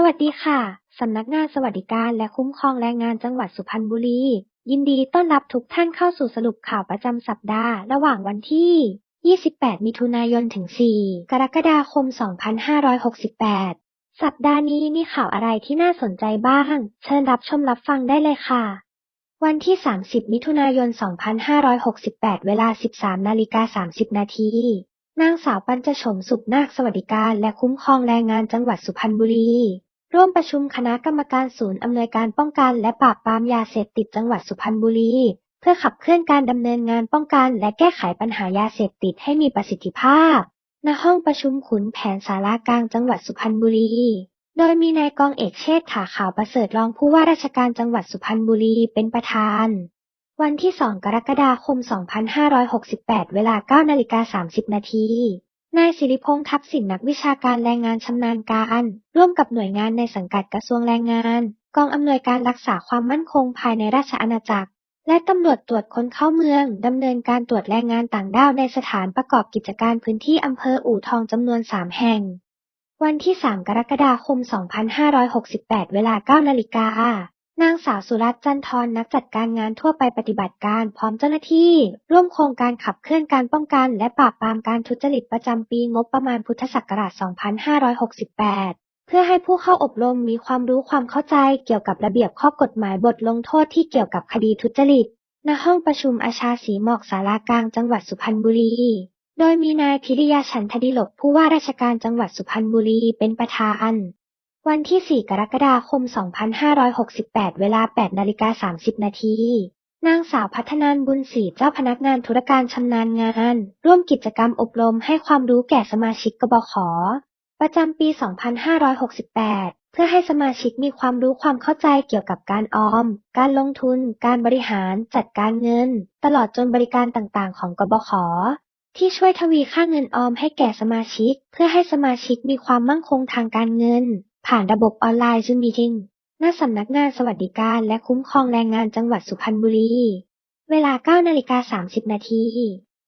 สวัสดีค่ะ สำนักงานสวัสดิการและคุ้มครองแรงงานจังหวัดสุพรรณบุรี ยินดีต้อนรับทุกท่านเข้าสู่สรุปข่าวประจำสัปดาห์ ระหว่างวันที่ 28 มิถุนายน ถึง 4 กรกฎาคม 2568 สัปดาห์นี้มีข่าวอะไรที่น่าสนใจบ้าง เชิญรับชมรับฟังได้เลยค่ะ วันที่ 30 มิถุนายน 2568 เวลา 13นาฬิกา30 นาทีนางสาวปัญจโฉมสุขนาคสวัสดิการและคุ้มครองแรงงานจังหวัดสุพรรณบุรี ร่วมประชุมคณะกรรมการศูนย์อำนวยการป้องกันและปราบปรามยาเสพติดจังหวัดสุพรรณบุรี เพื่อขับเคลื่อนการดำเนินงานป้องกันและแก้ไขปัญหายาเสพติดให้มีประสิทธิภาพ ณ ห้องประชุมขุนแผนสารากลางจังหวัดสุพรรณบุรี โดยมีนายกองเอกเชษฐ์ขาขาวประเสริฐรองผู้ว่าราชการจังหวัดสุพรรณบุรีเป็นประธาน วันที่ 2 กรกฎาคม 2568 เวลา9นาฬิกา30นาที นายสิริพงษ์ทัพสินนักวิชาการแรงงานชำนาญการ ร่วมกับหน่วยงานในสังกัดกระทรวงแรงงาน กองอำนวยการรักษาความมั่นคงภายในราชอาณาจักร และตำรวจตรวจคนเข้าเมือง ดำเนินการตรวจแรงงานต่างด้าวในสถานประกอบกิจการพื้นที่อำเภออู่ทองจำนวน 3 แห่ง วันที่ 3 กรกฎาคม 2568 เวลา 9นาฬิกา นางสาวสุรัตน์จันทรนักจัดการงานทั่วไปปฏิบัติการพร้อมเจ้าหน้าที่ ร่วมโครงการขับเคลื่อนการป้องกัน และปราบปรามการทุจริตประจำปีงบประมาณพุทธศักราช 2568 เพื่อให้ผู้เข้าอบรมมีความรู้ความเข้าใจเกี่ยวกับระเบียบข้อกฎหมายบทลงโทษที่เกี่ยวกับคดีทุจริต ณ ห้องประชุมอาชาสีหมอกสารากลางจังหวัดสุพรรณบุรี โดยมีนายพิริยาฉันทดิลกผู้ว่าราชการจังหวัดสุพรรณบุรีเป็นประธาน วันที่ 4 กรกฎาคม 2568 เวลา 8นาฬิกา30 นาที นางสาวพัฒนานบุญศรีเจ้าพนักงานธุรการชำนาญงาน ร่วมกิจกรรมอบรมให้ความรู้แก่สมาชิกกบข ประจำปี 2568 เพื่อให้สมาชิกมีความรู้ความเข้าใจเกี่ยวกับการออม การลงทุน การบริหาร จัดการเงิน ตลอดจนบริการต่างๆ ของกบขที่ช่วยทวีค่าเงินออมให้แก่สมาชิก เพื่อให้สมาชิกมีความมั่งคงทางการเงิน ผ่านระบบออนไลน์ Zoom Meeting ณสำนักงานสวัสดิการและคุ้มครองแรงงานจังหวัดสุพรรณบุรี เวลา9นาฬิกา30 นาที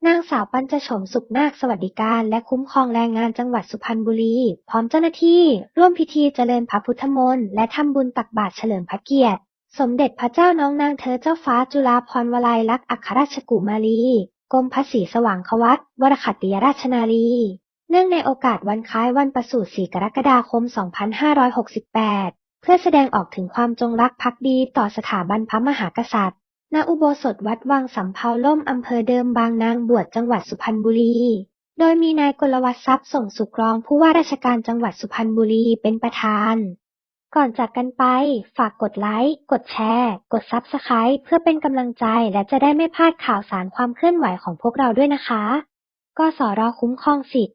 นางสาวปัญจโฉมสุขนาคสวัสดิการและคุ้มครองแรงงานจังหวัดสุพรรณบุรี พร้อมเจ้าหน้าที่ร่วมพิธีเจริญพระพุทธมนต์และทำบุญตักบาตรเฉลิมพระเกียรติ สมเด็จพระเจ้าน้องนางเธอเจ้าฟ้าจุฬาภรณ์วลัยลักษณ์อัครราชกุมารีกรมพระศรีสว่างควัตวรขัตติยราชนารี เนื่องในโอกาสวันคล้ายวันประสูติ 4 กรกฎาคม 2568 เพื่อแสดงออกถึงความจงรักภักดีต่อสถาบันพระมหากษัตริย์ ณ อุโบสถวัดวังสำเภาล่มอำเภอเดิมบางนางบวชจังหวัดสุพรรณบุรี โดยมีนายกลวัฒน์ทรัพย์ส่งสุขรองผู้ว่าราชการจังหวัดสุพรรณบุรีเป็นประธาน ก่อนจากกันไป ฝากกดไลค์ กดแชร์ กด Subscribe เพื่อเป็นกำลังใจและจะได้ไม่พลาดข่าวสารความเคลื่อนไหวของพวกเราด้วยนะคะ กสรคุ้มครองสิทธิ